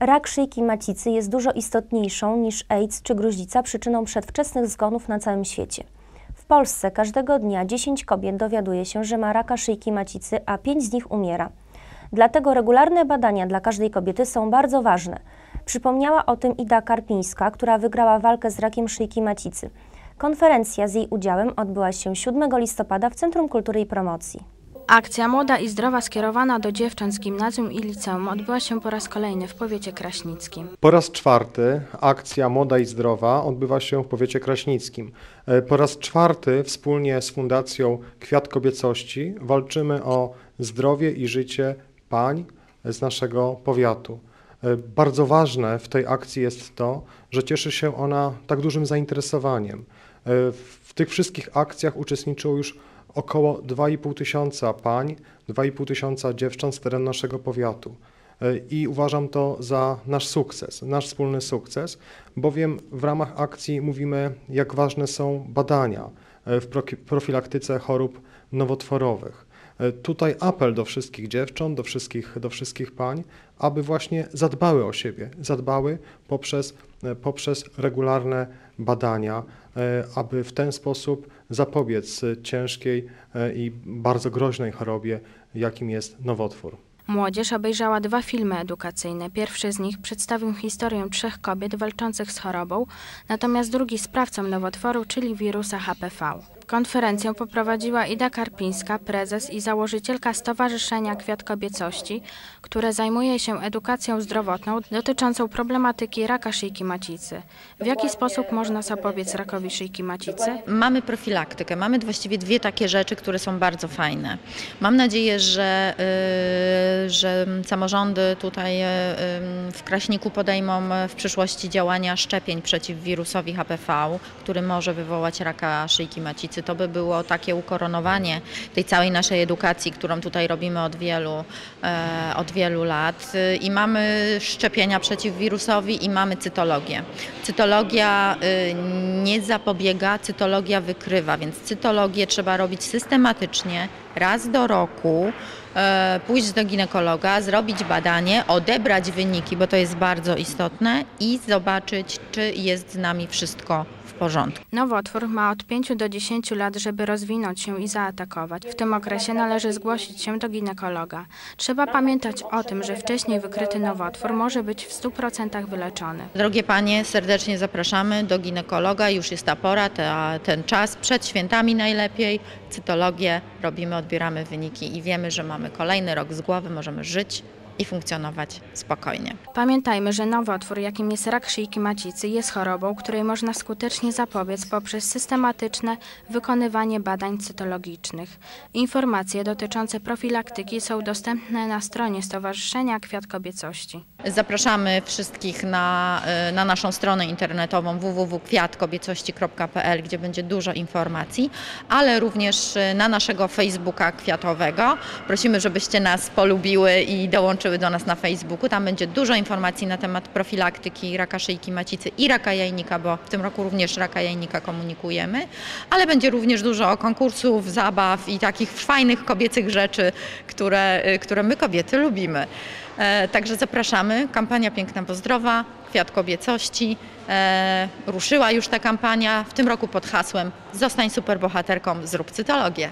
Rak szyjki macicy jest dużo istotniejszą niż AIDS czy gruźlica przyczyną przedwczesnych zgonów na całym świecie. W Polsce każdego dnia 10 kobiet dowiaduje się, że ma raka szyjki macicy, a 5 z nich umiera. Dlatego regularne badania dla każdej kobiety są bardzo ważne. Przypomniała o tym Ida Karpińska, która wygrała walkę z rakiem szyjki macicy. Konferencja z jej udziałem odbyła się 7 listopada w Centrum Kultury i Promocji. Akcja Młoda i Zdrowa skierowana do dziewcząt z gimnazjum i liceum odbyła się po raz kolejny w powiecie kraśnickim. Po raz czwarty akcja Moda i Zdrowa odbywa się w powiecie kraśnickim. E, Po raz czwarty wspólnie z Fundacją Kwiat Kobiecości walczymy o zdrowie i życie pań z naszego powiatu. E, Bardzo ważne w tej akcji jest to, że cieszy się ona tak dużym zainteresowaniem. E, W tych wszystkich akcjach uczestniczyło już około 2,5 tysiąca pań, 2,5 tysiąca dziewcząt z terenu naszego powiatu. E, I uważam to za nasz sukces, nasz wspólny sukces, bowiem w ramach akcji mówimy, jak ważne są badania e, w profilaktyce chorób nowotworowych. E, Tutaj apel do wszystkich dziewcząt, do wszystkich, do wszystkich pań, aby właśnie zadbały o siebie, zadbały poprzez, e, poprzez regularne badania, e, aby w ten sposób zapobiec ciężkiej i bardzo groźnej chorobie, jakim jest nowotwór. Młodzież obejrzała dwa filmy edukacyjne. Pierwszy z nich przedstawił historię trzech kobiet walczących z chorobą, natomiast drugi sprawcą nowotworu, czyli wirusa HPV. Konferencję poprowadziła Ida Karpińska, prezes i założycielka Stowarzyszenia Kwiat Kobiecości, które zajmuje się edukacją zdrowotną dotyczącą problematyki raka szyjki macicy. W jaki sposób można zapobiec rakowi szyjki macicy? Mamy profilaktykę, mamy właściwie dwie takie rzeczy, które są bardzo fajne. Mam nadzieję, że, y, że samorządy tutaj y, y, w Kraśniku podejmą w przyszłości działania szczepień przeciw wirusowi HPV, który może wywołać raka szyjki macicy. To by było takie ukoronowanie tej całej naszej edukacji, którą tutaj robimy od wielu, e, od wielu lat. I mamy szczepienia przeciw wirusowi i mamy cytologię. Cytologia y, nie zapobiega, cytologia wykrywa, więc cytologię trzeba robić systematycznie, raz do roku, pójść do ginekologa, zrobić badanie, odebrać wyniki, bo to jest bardzo istotne i zobaczyć, czy jest z nami wszystko w porządku. Nowotwór ma od 5 do 10 lat, żeby rozwinąć się i zaatakować. W tym okresie należy zgłosić się do ginekologa. Trzeba pamiętać o tym, że wcześniej wykryty nowotwór może być w 100% wyleczony. Drogie panie, serdecznie zapraszamy do ginekologa. Już jest ta pora, ta, ten czas, przed świętami najlepiej. Cytologię robimy, odbieramy wyniki i wiemy, że mamy kolejny rok z głowy, możemy żyć i funkcjonować spokojnie. Pamiętajmy, że nowotwór, jakim jest rak szyjki macicy, jest chorobą, której można skutecznie zapobiec poprzez systematyczne wykonywanie badań cytologicznych. Informacje dotyczące profilaktyki są dostępne na stronie Stowarzyszenia Kwiat Kobiecości. Zapraszamy wszystkich na, y, na naszą stronę internetową www.kwiatkobiecości.pl, gdzie będzie dużo informacji, ale również y, na naszego Facebooka kwiatowego. Prosimy, żebyście nas polubiły i dołączyły do nas na Facebooku. Tam będzie dużo informacji na temat profilaktyki raka szyjki macicy i raka jajnika, bo w tym roku również raka jajnika komunikujemy, ale będzie również dużo konkursów, zabaw i takich fajnych kobiecych rzeczy, które, y, które my kobiety lubimy. E, Także zapraszamy. Kampania Piękna bo Zdrowa, Kwiat Kobiecości. E, ruszyła już ta kampania w tym roku pod hasłem Zostań superbohaterką, zrób cytologię.